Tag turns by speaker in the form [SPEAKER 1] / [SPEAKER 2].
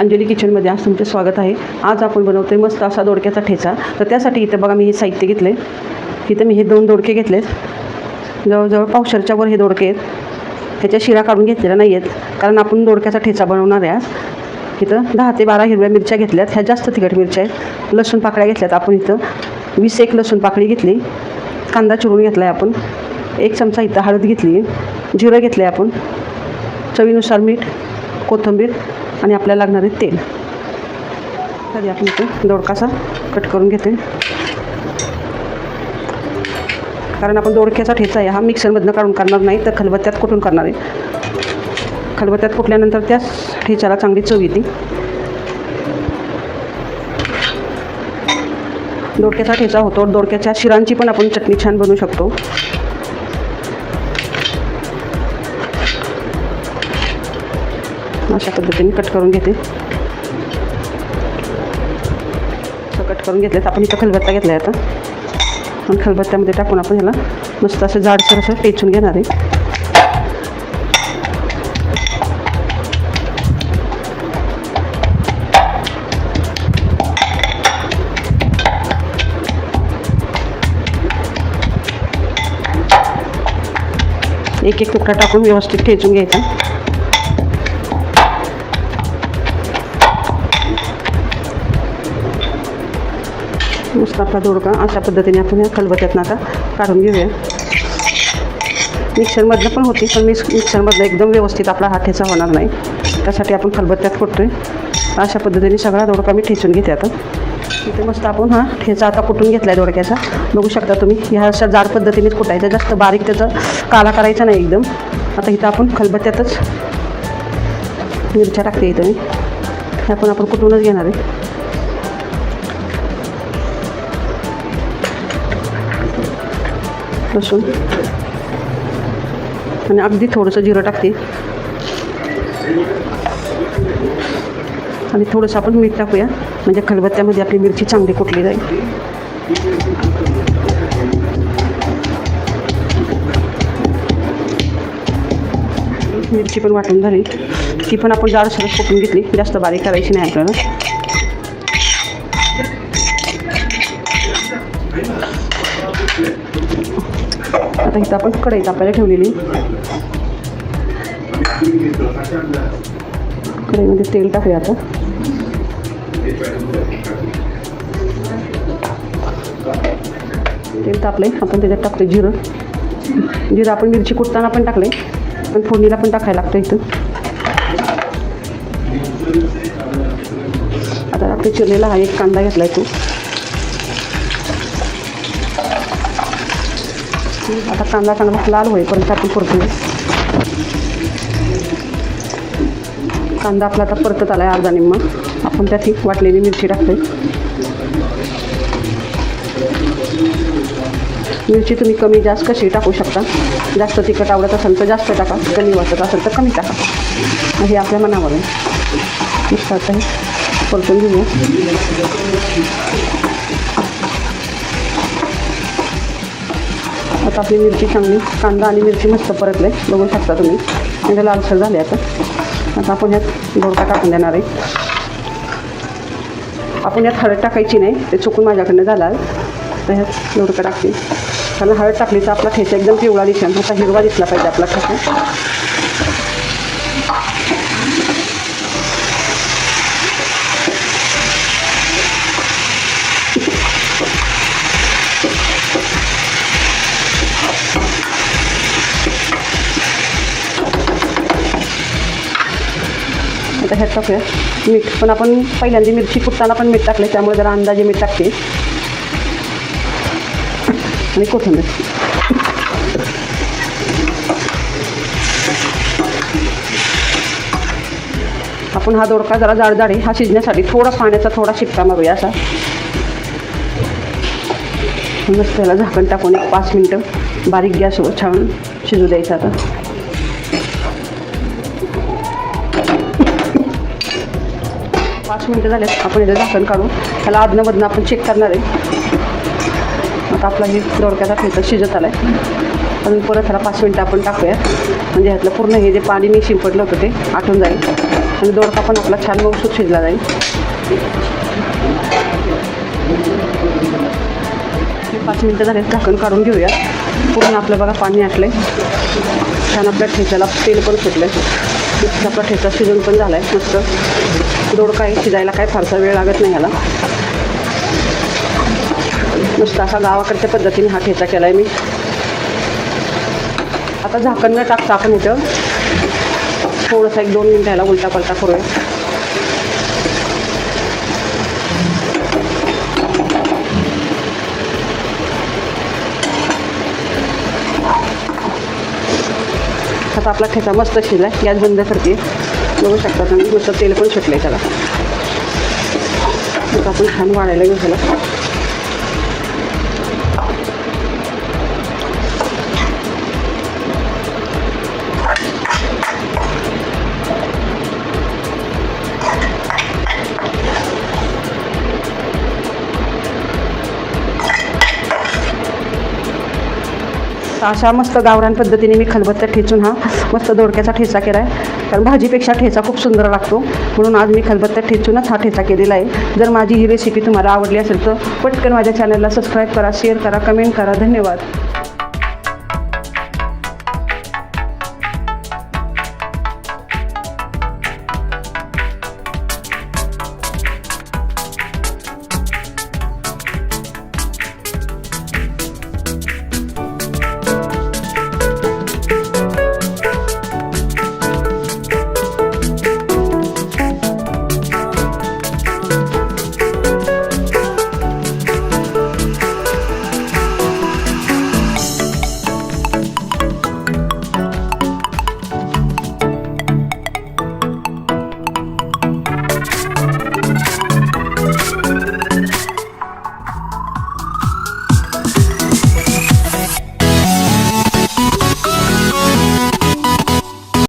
[SPEAKER 1] अंजली किचनमध्ये आज तुमचे स्वागत आहे. आज आपण बनवतो आहे मस्त असा दोडक्याचा ठेचा. तर त्यासाठी इथं बघा मी हे साहित्य घेतले इथं मी हे दोन दोडके घेतलेत. जवळजवळ पावशरच्या वर हे दोडके आहेत. ह्याच्या शिरा काढून घेतलेल्या नाही आहेत कारण आपण दोडक्याचा ठेचा बनवणार आहे आज. इथं दहा ते बारा हिरव्या मिरच्या घेतल्यात. ह्या जास्त तिखट मिरच्या आहेत. लसूण पाकळ्या घेतल्यात आपण इथं. वीस एक लसूण पाकळी घेतली. कांदा चिरून घेतला आहे आपण. एक चमचा इथं हळद घेतली. जिरं घेतलं आहे आपण. चवीनुसार मीठ कोथिंबीर आणि आपल्याला लागणारे तेल. तर आपण इथं दोडकासा कट करून घेते कारण आपण दोडक्याचा ठेचा आहे हा मिक्सरमधनं काढून करणार नाही तर खलबत्त्यात कुठून करणार आहे? खलबत्त्यात कुटल्यानंतर त्याच ठेच्याला चांगली चव येते. दोडक्याचा ठेचा होतो दोडक्याच्या शिरांची पण आपण चटणी छान बनवू शकतो. अशा पद्धतीने कट करून घेते कट करून खलबत्ता आता खलबत्त्यामध्ये टाकून आपण मस्त असं जाडसर असं टेचून एक एक तुकडा टाकून व्यवस्थित ठेचून घ्यायचा. मस्त आपला दोडका अशा पद्धतीने आपण या खलबत्यातनं आता काढून घेऊया. मिक्सरमधनं पण होती पण मिक्स मिक्सरमधनं एकदम व्यवस्थित आपला हा ठेचा होणार नाही. त्यासाठी आपण खलबत्त्यात कुटतोय अशा पद्धतीने सगळा दोडका मी ठेचून घेते आता. इथे मस्त आपण हा ठेचा आता कुटून घेतला आहे दोडक्याचा. बघू शकता तुम्ही ह्या अशा जाड पद्धतीनेच कुटायचा जास्त बारीक त्याचा काला करायचा नाही एकदम. आता इथं आपण खलबत्त्यातच मिरच्या टाकते इथं मी. ह्या पण आपण कुटूनच घेणार आहे. लसूण. आणि अगदी थोडंसं जिरं टाकते. आणि थोडंसं आपण मीठ टाकूया. म्हणजे खलबत्त्यामध्ये आपली मिरची चांगली कुटली जाईल. मिरची पण वाटून झाली. ती पण आपण जाड सरस कुटून घेतली. जास्त बारीक करायची नाही आपल्याला. आता इथं आपण कढई तापायला ठेवलेली. कढईमध्ये तेल टाकूया आता. तेल तापले आपण त्याच्यात टाकतो जिरं. जिरं आपण मिरची कुटताना पण टाकले पण फोडणीला पण टाकायला लागतं इथं. आता आपल्या चिरलेला हा एक कांदा घेतला आहे तो. आता कांदा चांगला लाल होईपर्यंत आपण परतूया कांदा आपला आता परतत आला आहे अर्धा निम्मा. आपण त्यात ही वाटलेली मिरची टाकतोय. मिरची तुम्ही कमी जास्त कशी टाकू शकता? जास्त तिखट आवडत असेल तर जास्त टाका कमी वाटत असेल तर कमी टाका. हे आपल्या मनावर आहे. परतून घेऊया. आता आपली मिरची चांगली कांदा आणि मिरची मस्त परतले. बघू शकता तुम्ही. म्हणजे लालसर झाले आता. आता आपण ह्यात दोडका टाकून देणार आहे. आपण यात हळद टाकायची नाही ते चुकून माझ्याकडनं झाला तर ह्यात दोडका टाकते. कारण हळद टाकली तर आपला ठेचा एकदम पिवळा दिसेल. असा हिरवा दिसला पाहिजे आपला ठेचा. आता ह्यात टाकूया. मीठ. पण आपण पहिल्यांदा मिरची कुटताना पण मीठ टाकले त्यामुळे जरा अंदाजे मीठ टाकते. आणि कोथिंबीर. आपण हा दोडका जरा जाड जाड आहे. हा शिजण्यासाठी थोडा पाण्याचा थोडा शिपका मारूया असा. मस्त त्याला झाकण टाकून एक पाच मिनटं बारीक गॅसवर छान शिजू द्यायचं आता. पाच मिनटं झालेत आपण इथं झाकण काढू त्याला आदनमधनं आपण चेक करणार आहे. आता आपला हे दोडक्याचा ठेचा शिजत आला आहे अजून परत ह्याला पाच मिनटं आपण टाकूया म्हणजे ह्यातलं पूर्ण हे जे पाणी मी शिंपडलं होतं ते आटून जाईल. आणि दोडका पण आपला छान मऊसूत शिजला जाईल. पाच मिनटं झाले झाकण काढून घेऊया पूर्ण आपलं बघा पाणी आटलं आहे छान आपल्या ठेच्याला तेल पण सुटलं आहे आपला ठेचा शिजून पण झाला आहे मस्त. रोड काही शिजायला काय फारसा वेळ लागत नाही याला. नुसता असा गावाकडच्या पद्धतीने हा ठेचा केला आहे मी. आता झाकण न टाकता आपण इथं. थोडंसं एक दोन मिनटं ह्याला उलटा पलटा करूया. आपला ठेचा मस्त शिजला गॅस बंद करते. बघू शकता तुम्ही मस्त तेल पण सुटलं आहे त्याला आपण छान वाढायला घेऊ तर अशा मस्त गावरान पद्धतीने मी खलबत्त्या ठेचून हा मस्त दोडक्याचा ठेचा केला आहे कारण भाजीपेक्षा ठेचा खूप सुंदर लागतो. म्हणून आज मी खलबत्त्या ठेचूनच हा ठेचा केलेला आहे. जर माझी ही रेसिपी तुम्हाला आवडली असेल तर पटकन माझ्या चॅनलला सबस्क्राईब करा शेअर करा कमेंट करा. धन्यवाद.